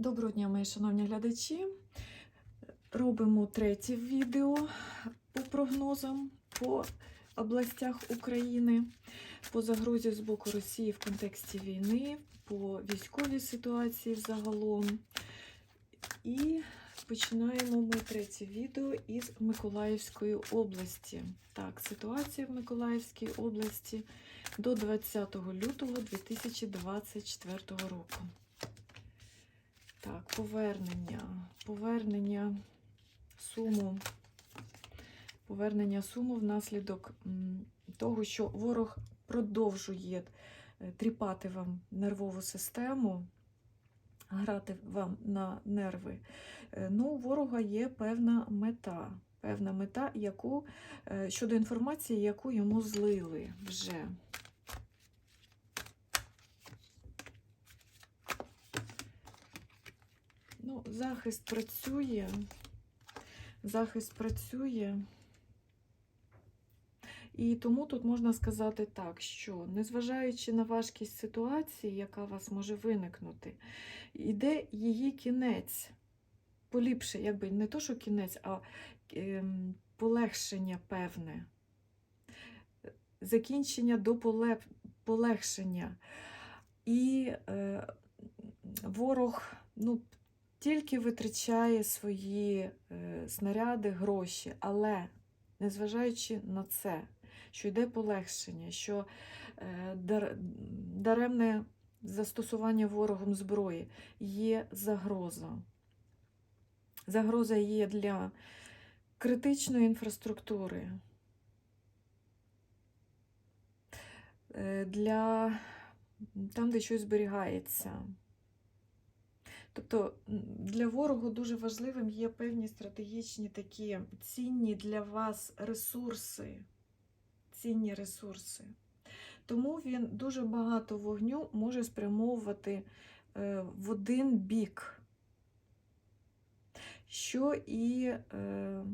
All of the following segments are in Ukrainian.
Доброго дня, мої шановні глядачі. Робимо третє відео по прогнозам по областях України, по загрозі з боку Росії в контексті війни, по військовій ситуації взагалом. І починаємо ми третє відео із Миколаївської області. Так, ситуація в Миколаївській області до 20 лютого 2024 року. Так, повернення. Повернення суму. Повернення суму внаслідок того, що ворог продовжує е, тріпати вам нервову систему, грати вам на нерви. Е, Ну, у ворога є певна мета. Певна мета, яку, е, щодо інформації, яку йому злили вже. Ну, захист працює. Захист працює. І тому тут можна сказати так, що незважаючи на важкість ситуації, яка у вас може виникнути, йде її кінець. Поліпше, якби не то, що кінець, а ем, полегшення певне. Закінчення до полеп... полегшення. І е, ворог, ну, тільки витрачає свої е, снаряди, гроші, але незважаючи на це, що йде полегшення, що е, дар, даремне застосування ворогом зброї є загроза. Загроза є для критичної інфраструктури, е, для там, де щось зберігається. Тобто для ворогу дуже важливим є певні стратегічні такі цінні для вас ресурси. Цінні ресурси. Тому він дуже багато вогню може спрямовувати е, в один бік, що і е,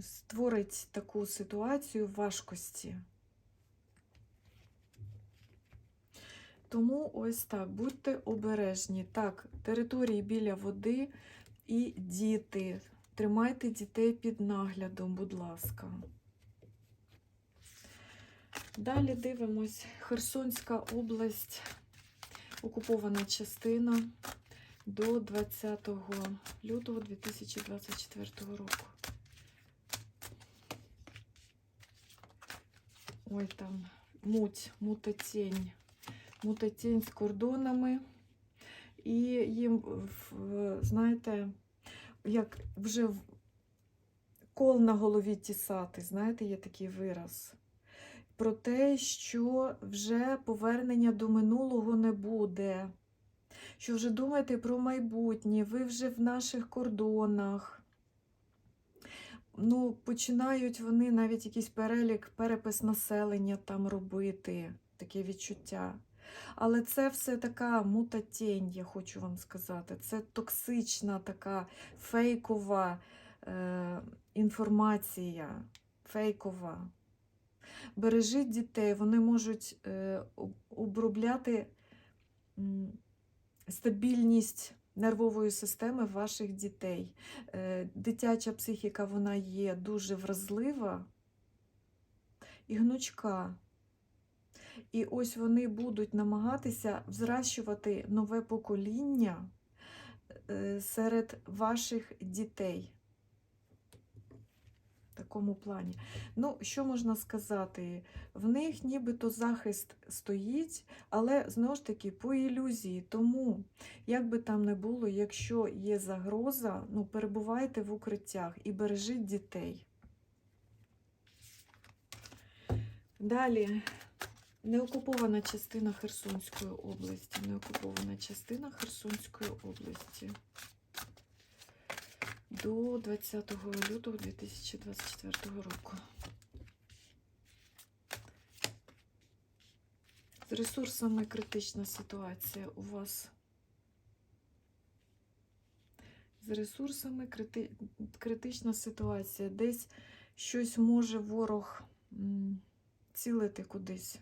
створить таку ситуацію важкості. Тому ось так, будьте обережні. Так, території біля води і діти. Тримайте дітей під наглядом, будь ласка. Далі дивимось Херсонська область, окупована частина до 20 лютого 2024 року. Ой, там муть, мутатінь мутатінь з кордонами, і їм, знаєте, як вже кол на голові тісати, знаєте, є такий вираз. Про те, що вже повернення до минулого не буде. Що вже думаєте про майбутнє, ви вже в наших кордонах. Ну, починають вони навіть якийсь перелік, перепис населення там робити, таке відчуття. Але це все така мутатінь, я хочу вам сказати. Це токсична така фейкова е, інформація. Фейкова. Бережіть дітей, вони можуть е, обробляти стабільність нервової системи ваших дітей. Е, дитяча психіка вона є дуже вразлива і гнучка. І ось вони будуть намагатися взращувати нове покоління е, серед ваших дітей. Такому плані. Ну, що можна сказати? В них нібито захист стоїть, але знову ж таки по ілюзії. Тому, як би там не було, якщо є загроза, ну, перебувайте в укриттях і бережіть дітей. Далі. Неокупована частина Херсонської області. Неокупована частина Херсонської області. До 20 лютого 2024 року. З ресурсами критична ситуація у вас. З ресурсами крити... критична ситуація. Десь щось може ворог цілити кудись.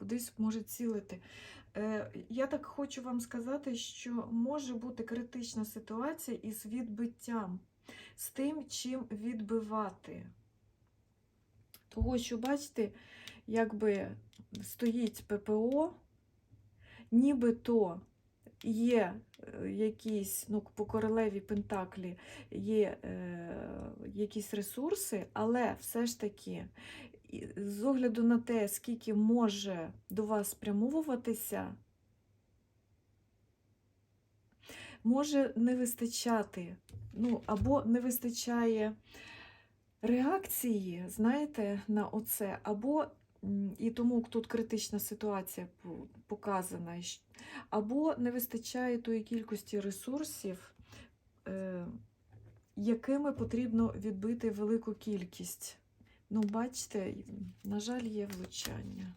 Кудись може цілити. Е, Я так хочу вам сказати, що може бути критична ситуація із відбиттям, з тим, чим відбивати. Того, що, бачите, якби стоїть ППО, нібито є е, якісь, ну, по королеві Пентаклі є е, якісь ресурси, але все ж таки, з огляду на те, скільки може до вас спрямовуватися, може не вистачати, ну, або не вистачає реакції, знаєте, на оце, або і тому тут критична ситуація показана, або не вистачає тої кількості ресурсів, е, якими потрібно відбити велику кількість. Ну, бачите, на жаль, є влучання.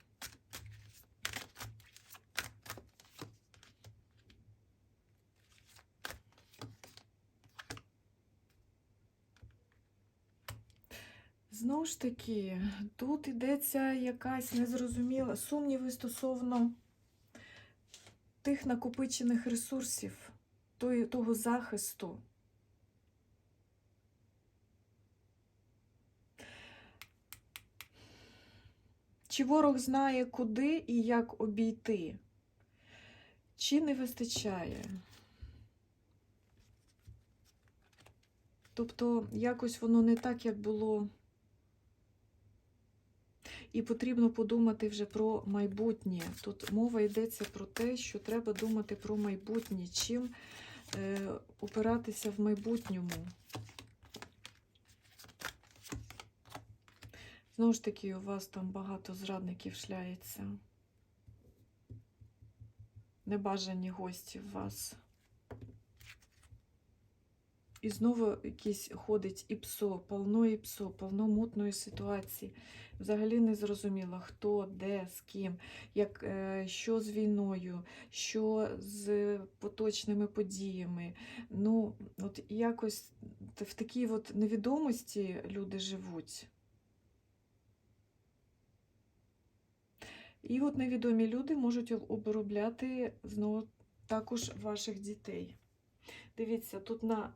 Знову ж таки, тут йдеться якась незрозуміла сумніви стосовно тих накопичених ресурсів, того захисту. Чи ворог знає, куди і як обійти? Чи не вистачає? Тобто якось воно не так, як було. І потрібно подумати вже про майбутнє. Тут мова йдеться про те, що треба думати про майбутнє, чим е, опиратися в майбутньому. Знову ж таки, у вас там багато зрадників шляється. Небажані гості в вас. І знову якийсь ходить і псо, полно і псо, полно мутної ситуації. Взагалі не зрозуміло, хто, де, з ким, як, е, що з війною, що з поточними подіями. Ну, от якось в такій от невідомості люди живуть. І от невідомі люди можуть обробляти знову також ваших дітей. Дивіться, тут на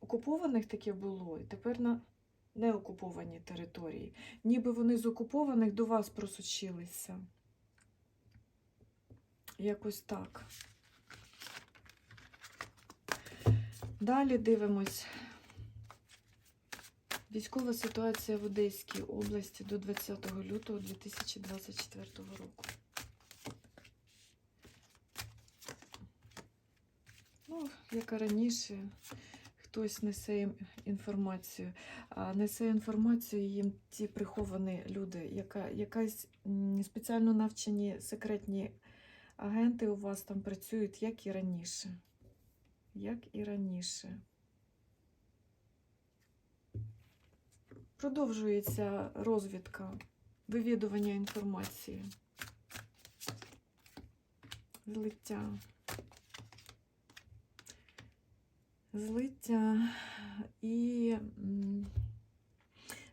окупованих таке було, і тепер на неокуповані території. Ніби вони з окупованих до вас просочилися. Якось так. Далі дивимось. Військова ситуація в Одеській області до 20 лютого 2024 року. Ну, як і раніше, хтось несе їм інформацію, а несе інформацію їм ті приховані люди, яка, якась спеціально навчені секретні агенти у вас там працюють, як і раніше. Як і раніше. Продовжується розвідка, вивідування інформації, злиття. Злиття і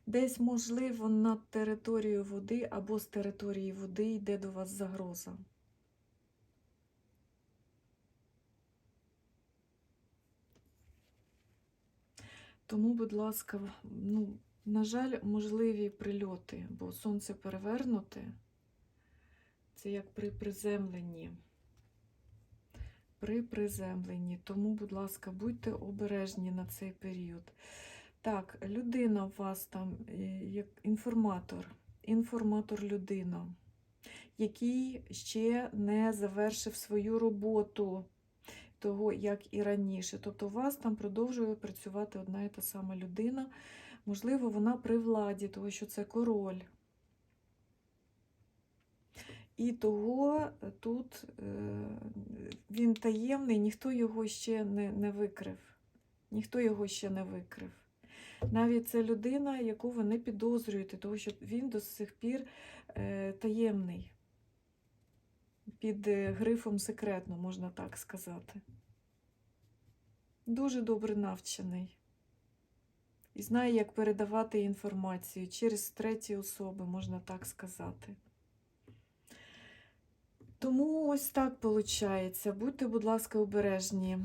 десь, можливо, над територією води або з території води йде до вас загроза. Тому, будь ласка, ну, на жаль, можливі прильоти, бо сонце перевернуте. Це як при приземленні. При приземленні. Тому, будь ласка, будьте обережні на цей період. Так, людина у вас там, е, як інформатор, інформатор людина, який ще не завершив свою роботу того, як і раніше. Тобто у вас там продовжує працювати одна і та сама людина. Можливо, вона при владі, тому що це король. І того тут е, він таємний, ніхто його ще не, не викрив. Ніхто його ще не викрив. Навіть це людина, яку ви не підозрюєте, тому що він до сих пір е, таємний. Під е, грифом секретно, можна так сказати. Дуже добре навчений. І знає, як передавати інформацію через треті особи, можна так сказати. Тому ось так виходить. Будьте, будь ласка, обережні.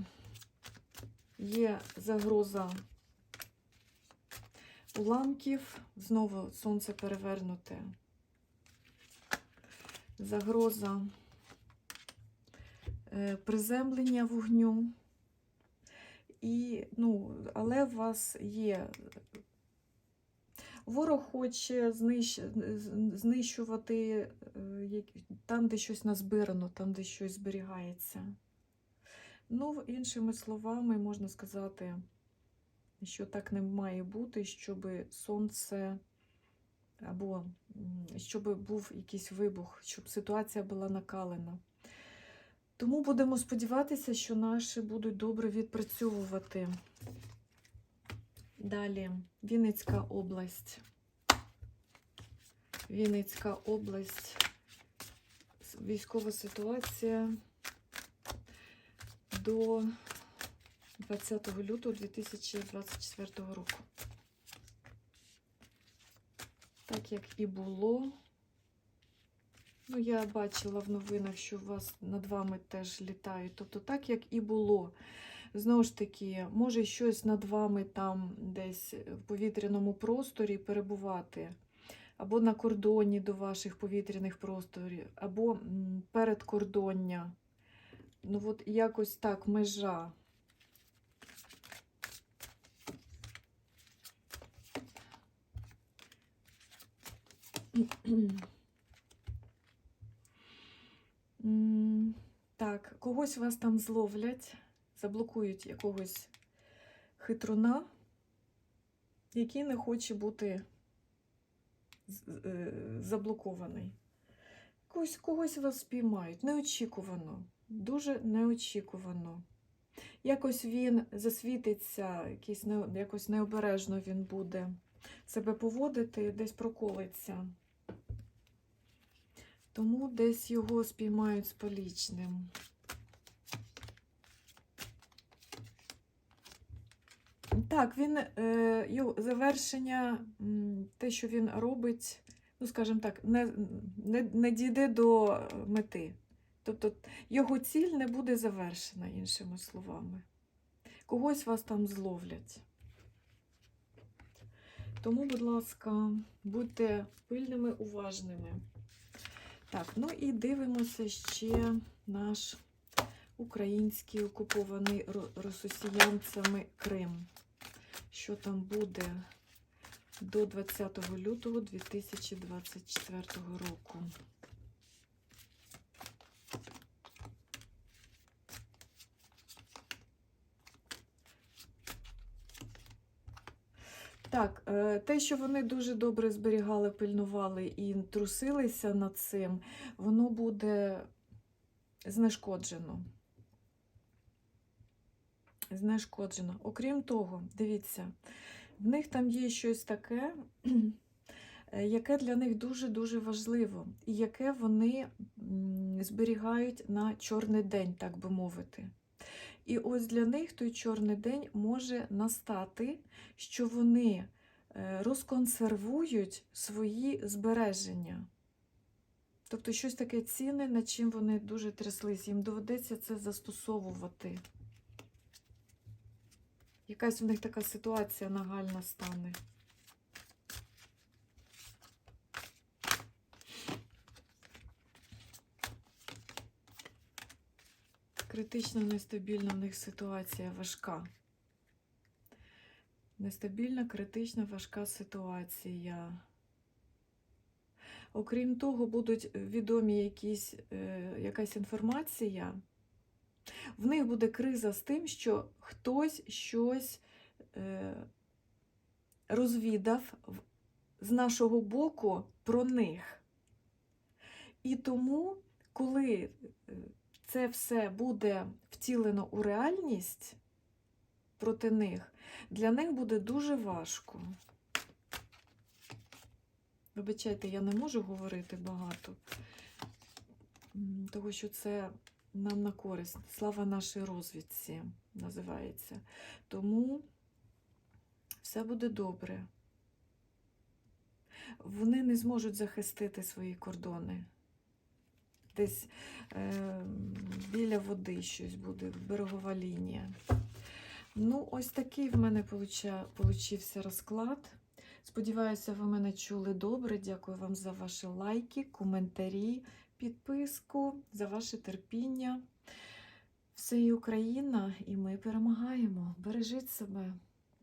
Є загроза уламків, знову сонце перевернуте. Загроза е, приземлення вогню. І, ну, але у вас є. Ворог хоче знищ... знищувати е, там, де щось назбирано, там, де щось зберігається. Ну, іншими словами, можна сказати, що так не має бути, щоб сонце або щоб був якийсь вибух, щоб ситуація була накалена. Тому будемо сподіватися, що наші будуть добре відпрацьовувати. Далі Вінницька область. Вінницька область. Військова ситуація до 20 лютого 2024 року. Так як і було. Ну, я бачила в новинах, що у вас над вами теж літають. Тобто, так як і було. Знову ж таки, може щось над вами там десь в повітряному просторі перебувати, або на кордоні до ваших повітряних просторів, або передкордоння. Ну, от якось так, межа. Так, когось вас там зловлять, заблокують якогось хитруна, який не хоче бути е, заблокований. Когось, когось вас спіймають неочікувано, дуже неочікувано. Якось він засвітиться, якийсь не, якось необережно він буде себе поводити, десь проколиться. Тому десь його спіймають з полічним. Так, він е, його завершення, те, що він робить, ну, скажімо так, не, не, не дійде до мети. Тобто його ціль не буде завершена, іншими словами. Когось вас там зловлять. Тому, будь ласка, будьте пильними, уважними. Так, ну і дивимося ще наш український окупований ро- росіянцями Крим. Що там буде до 20 лютого 2024 року. Так, е, те, що вони дуже добре зберігали, пильнували і трусилися над цим, воно буде знешкоджено. Знешкоджено. Окрім того, дивіться, в них там є щось таке, е, яке для них дуже-дуже важливо, і яке вони зберігають на чорний день, так би мовити. І ось для них той чорний день може настати, що вони е, розконсервують свої збереження. Тобто щось таке цінне, над чим вони дуже тряслись, їм доведеться це застосовувати. Якась у них така ситуація нагальна стане. Критично нестабільна в них ситуація важка. Нестабільна, критична, важка ситуація. Окрім того, будуть відомі якісь, е, якась інформація. В них буде криза з тим, що хтось щось е, розвідав з нашого боку про них. І тому, коли е, це все буде втілено у реальність проти них, для них буде дуже важко. Вибачайте, я не можу говорити багато, тому що це нам на користь. Слава нашій розвідці називається. Тому все буде добре. Вони не зможуть захистити свої кордони. десь е, біля води щось буде, берегова лінія. Ну, ось такий в мене получився розклад. Сподіваюся, ви мене чули добре. Дякую вам за ваші лайки, коментарі, підписку, за ваше терпіння. Все і Україна, і ми перемагаємо. Бережіть себе.